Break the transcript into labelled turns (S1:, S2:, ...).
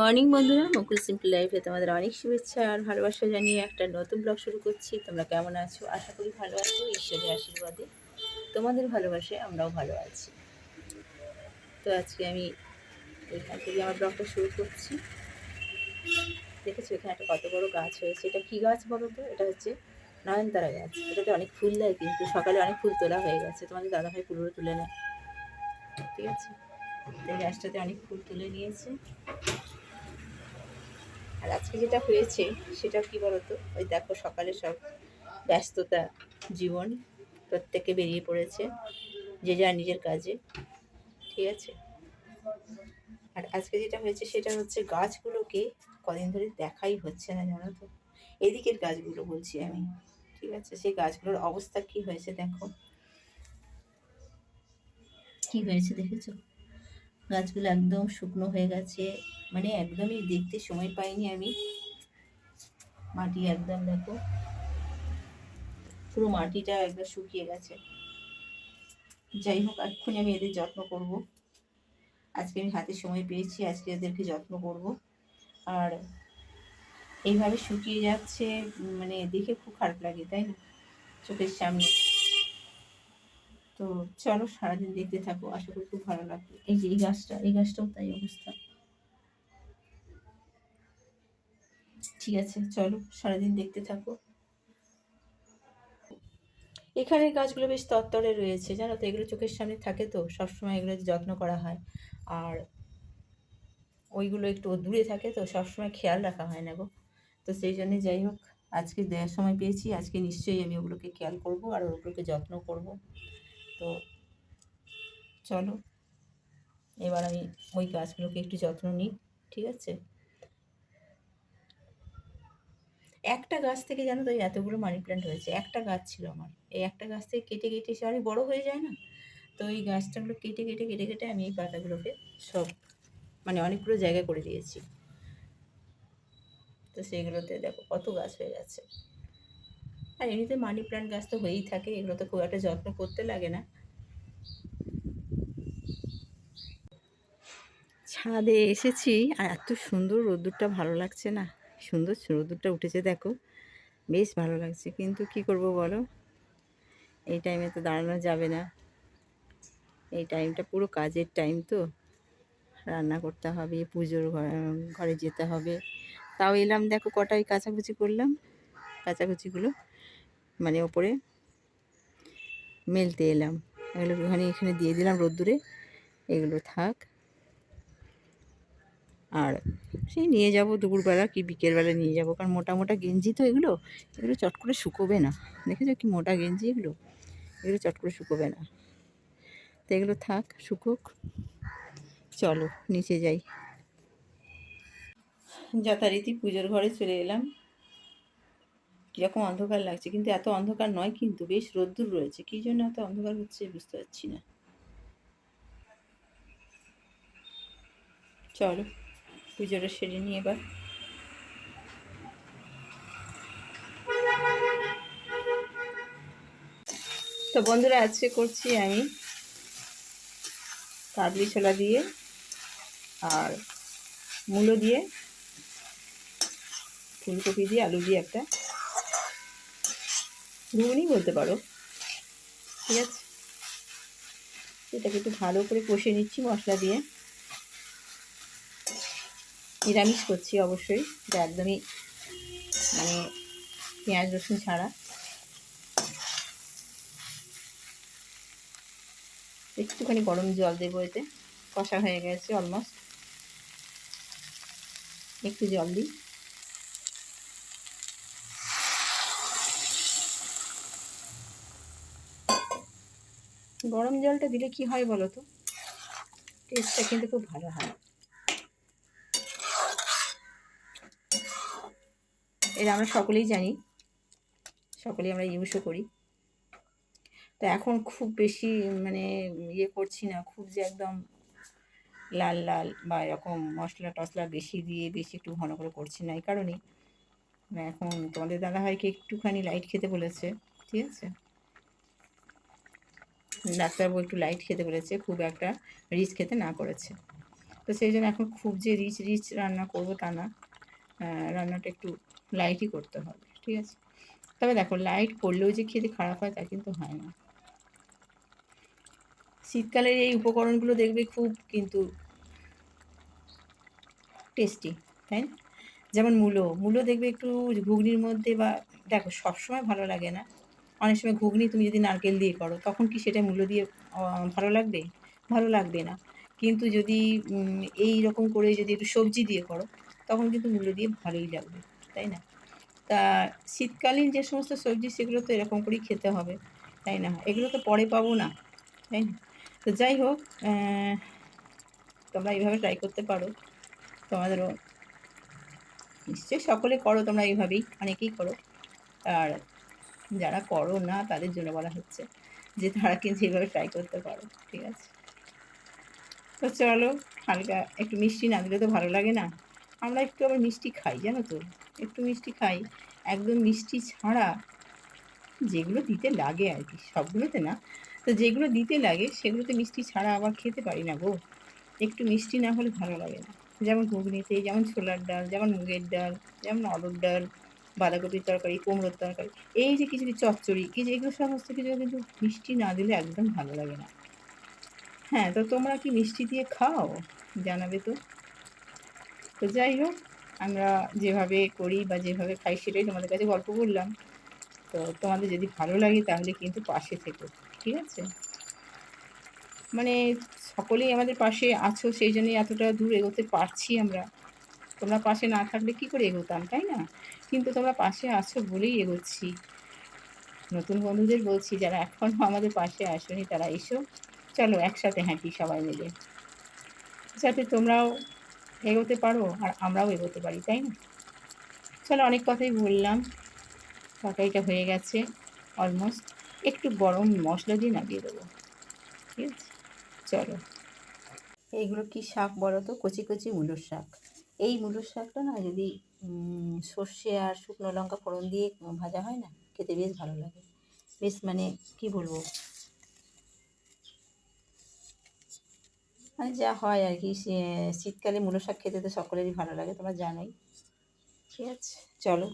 S1: Morning বন্ধুরা, মুকুল simple লাইফে তোমাদের অনেক শুভেচ্ছা আর ভালোবাসা জানিয়ে একটা নতুন ব্লগ শুরু করছি। তোমরা কেমন আছো? আশা করি ভালো আছো, ঈশ্বরের আশীর্বাদে। তোমাদের ভালোবাসে আমরাও ভালো আছি। তো আজকে আমি এখান থেকে আমার ব্লগটা শুরু করছি। দেখেছ, এখানে একটা কত বড় গাছ হয়েছে। এটা কী গাছ বলো তো? এটা হচ্ছে নয়নতারা গাছ। এটাতে অনেক ফুল দেয় কিন্তু সকালে অনেক ফুল তোলা হয়ে গেছে। তোমাদের দাদাভাই ফুলগুলো তুলে নেয়। ঠিক আছে? এই গাছটাতে অনেক ফুল তুলে নিয়েছে। আর আজকে যেটা হয়েছে, সেটা কি বলতো? ওই দেখো সকালে সব ব্যস্ততা জীবন প্রত্যেকে বেরিয়ে পড়েছে, যে যার নিজের কাজে, ঠিক আছে? আর আজকে যেটা হয়েছে, সেটা হচ্ছে গাছগুলোকে কদিন ধরে দেখাই হচ্ছে না, জানো তো? এদিকের গাছগুলো বলছি আমি, ঠিক আছে? সেই গাছগুলোর অবস্থা কি হয়েছে দেখো? কি হয়েছে দেখেছ? গাছগুলো একদম শুকনো হয়ে গেছে। মানে একদমই দেখতে সময় পাইনি আমি। মাটি একদম দেখো। পুরো মাটিটা একদম শুকিয়ে গেছে। যাই হোক, এক্ষুনি আমি এদের যত্ন করব। আজকে আমি হাতে সময় পেয়েছি, আজকে এদেরকে যত্ন করব। আর এইভাবে শুকিয়ে যাচ্ছে মানে দেখে খুব খারাপ লাগে, তাই না? চোখের সামনে। তো চলো সারাদিন দেখতে থাকো আশা করি খুব ভালো লাগবে। এই যে এই গাছটা এই গাছটাও তাই অবস্থা। ঠিক আছে চলো সারাদিন দেখতে থাকো। এখানের গাছগুলো বেশ তত্তরে রয়েছে জানো তো এগুলো চোখের সামনে থাকে তো সবসময় এগুলো যত্ন করা হয়। আর ওইগুলো একটু দূরে থাকে তো সবসময় খেয়াল রাখা হয় না গো। তো সেই জন্যে যাই হোক আজকে দেওয়ার সময় পেয়েছি আজকে নিশ্চয়ই আমি ওগুলোকে খেয়াল করব আর ওগুলোকে যত্ন করব। তো চলো, এবার আমি ওই গাছগুলোকে একটু যত্ন নিই, ঠিক আছে? একটা গাছ থেকে জানো তো এতগুলো মানি প্ল্যান্ট হয়েছে, একটা গাছ ছিল আমার। এই একটা গাছ থেকে কেটে কেটে সে অনেক বড়ো হয়ে যায় না? তো এই গাছটাগুলো কেটে কেটে কেটে কেটে আমি এই পাতাগুলোকে সব মানে অনেকগুলো জায়গা করে দিয়েছি। তো সেইগুলোতে দেখো কত গাছ হয়ে গেছে। আর এমনিতে মানি প্ল্যান্ট গাছ তো হয়েই থাকে এগুলো তো খুব একটা যত্ন করতে লাগে না। ছাদে এসেছি, আর এত সুন্দর রোদ্দুরটা ভালো লাগছে না। সুন্দর রোদ্দুরটা উঠেছে, দেখো। বেশ ভালো লাগছে, কিন্তু কি করব বলো? এই টাইমে তো দাঁড়ানো যাবে না। এই টাইমটা পুরো কাজের টাইম তো। রান্না করতে হবে, পুজোর ঘরে যেতে হবে। তাও এলাম, দেখো কটাই কাচাকুচি করলাম? কাচাকুচিগুলো মানে ওপরে মেলতে এলাম। এগুলো ওখানে এখানে দিয়ে দিলাম রোদ্দুরে। এগুলো থাক। আর সেই নিয়ে যাব দুপুরবেলা কি বিকেলবেলা নিয়ে যাব। কারণ মোটা মোটা গেঞ্জি তো এগুলো। এগুলো চট করে শুকোবে না। দেখেছ কি মোটা গেঞ্জি এগুলো। এগুলো চট করে শুকোবে না। তো এগুলো থাক, শুকোক। চলো, নিচে যাই। যথারীতি পুজোর ঘরে চলে এলাম। কীরকম অন্ধকার লাগছে, কিন্তু এত অন্ধকার নয় কিন্তু বেশ রোদ্দুর রয়েছে। কী জন্য এত অন্ধকার হচ্ছে বুঝতে পারছি না। চলো, পুজোটা সেরে নিয়ে এবার। তো বন্ধুরা, আজকে করছি আমি কাবলি ছোলা দিয়ে আর মূলো দিয়ে ফুলকপি দিয়ে আলু দিয়ে একটা ঘুগনি বলতে পারো। ঠিক আছে? এটাকে একটু ভালো করে কষে নিচ্ছি মশলা দিয়ে। নিরামিষ করছি অবশ্যই, এটা একদমই মানে পেঁয়াজ, রসুন ছাড়া। একটুখানি গরম জল দেবো এতে, কষা হয়ে গেছে অলমোস্ট। একটু জল দিই। গরম জলটা দিলে কি হয় বলো তো? টেস্টটা কিন্তু খুব ভালো হয়। এটা আমরা সকলেই জানি, সকলেই আমরা ইউজও করি। তো এখন খুব বেশি মানে ইয়ে করছি না, খুব যে একদম লাল লাল বা এরকম মশলা টশলা বেশি দিয়ে বেশি একটু ঘন করে করছি না, এই কারণেই। এখন তোমাদের দাদা ভাইকে একটুখানি লাইট খেতে বলেছে, ঠিক আছে? ডাক্তারবাবু একটু লাইট খেতে বলেছে খুব একটা রিচ খেতে না করেছে। তো সেই জন্য এখন খুব যে রিচ রিচ রান্না করব তা না রান্নাটা একটু লাইটই করতে হবে, ঠিক আছে? তবে দেখো লাইট করলেও যে খেতে খারাপ হয় তা কিন্তু হয় না। শীতকালের এই উপকরণগুলো দেখবে খুব কিন্তু টেস্টি তাই না? যেমন মূলো মূলো দেখবে একটু ঘুগনির মধ্যে বা, দেখো, সবসময় ভালো লাগে না। অনেক সময় ঘুগনি তুমি যদি নারকেল দিয়ে করো, তখন কি সেটা মূল্য দিয়ে ভালো লাগবে? ভালো লাগবে না। কিন্তু যদি এই রকম করে যদি একটু সবজি দিয়ে করো, তখন কিন্তু মূল্য দিয়ে ভালোই লাগবে, তাই না? তা শীতকালীন যে সমস্ত সবজি, সেগুলো তো এরকম করেই খেতে হবে, তাই না? এগুলো তো পরে পাবো না, তাই না? তো যাই হোক তোমরা এইভাবে ট্রাই করতে পারো। তোমাদেরও নিশ্চয়ই সকলে করো, তোমরা এইভাবেই, অনেকেই করো। আর যারা করো না, তাদের জন্য বলা হচ্ছে যে তারা কিন্তু এইভাবে ট্রাই করতে পারো, ঠিক আছে? তো চলো, হালকা একটু মিষ্টি না দিলে তো ভালো লাগে না। আমরা একটু আবার মিষ্টি খাই, জানো তো? একটু মিষ্টি খাই। একদম মিষ্টি ছাড়া যেগুলো দিতে লাগে আর কি, সবগুলোতে না। তো যেগুলো দিতে লাগে, সেগুলোতে মিষ্টি ছাড়া আবার খেতে পারি না গো। একটু মিষ্টি না হলে ভালো লাগে না। যেমন ঘুগনিতে, যেমন ছোলার ডাল, যেমন মুগের ডাল, যেমন অরুর ডাল বাঁধাকপির তরকারি, কুমড়োর তরকারি, এই যে কিছু চচ্চড়ি কিছু এগুলো সমস্ত কিছু কিন্তু মিষ্টি না দিলে একদম ভালো লাগে না। হ্যাঁ তো তোমরা কি মিষ্টি দিয়ে খাও? জানাবে তো। তো যাই হোক, আমরা যেভাবে করি বা যেভাবে খাই সেটাই তোমাদের কাছে গল্প করলাম। তো তোমাদের যদি ভালো লাগে তাহলে কিন্তু পাশে থেকো, ঠিক আছে? মানে সকলেই আমাদের পাশে আছো, সেই জন্যই এতটা দূর এগোতে পারছি আমরা। তোমরা পাশে না থাকলে কি করে এগোতাম, তাই না? কিন্তু তোমরা পাশে আছো বলেই এগোচ্ছি। নতুন বন্ধুদের বলছি, যারা এখনও আমাদের পাশে আসোনি, তারা এসো। চলো, একসাথে হাঁটি সবাই মিলে। যাতে তোমরাও এগোতে পারো, আর আমরাও এগোতে পারি, তাই না? চলো, অনেক কথাই বললাম। তরকারিটা হয়ে গেছে অলমোস্ট একটু গরম মশলা দিয়ে নামিয়ে দেবো। ঠিক আছে? চলো। এইগুলো কি শাক বলো তো? কচি কচি মূলোর শাক। এই মুলো শাকটা না যদি সর্ষে আর শুকনো লঙ্কা ফোড়ন দিয়ে ভাজা হয় না, খেতে বেশ ভালো লাগে। বেশ মানে কি বলব? মানে যা হয় আর কি শীতকালে মুলো শাক খেতে তো সকলেরই ভালো লাগে, তোমরা জানোই। ঠিক আছে, চলো।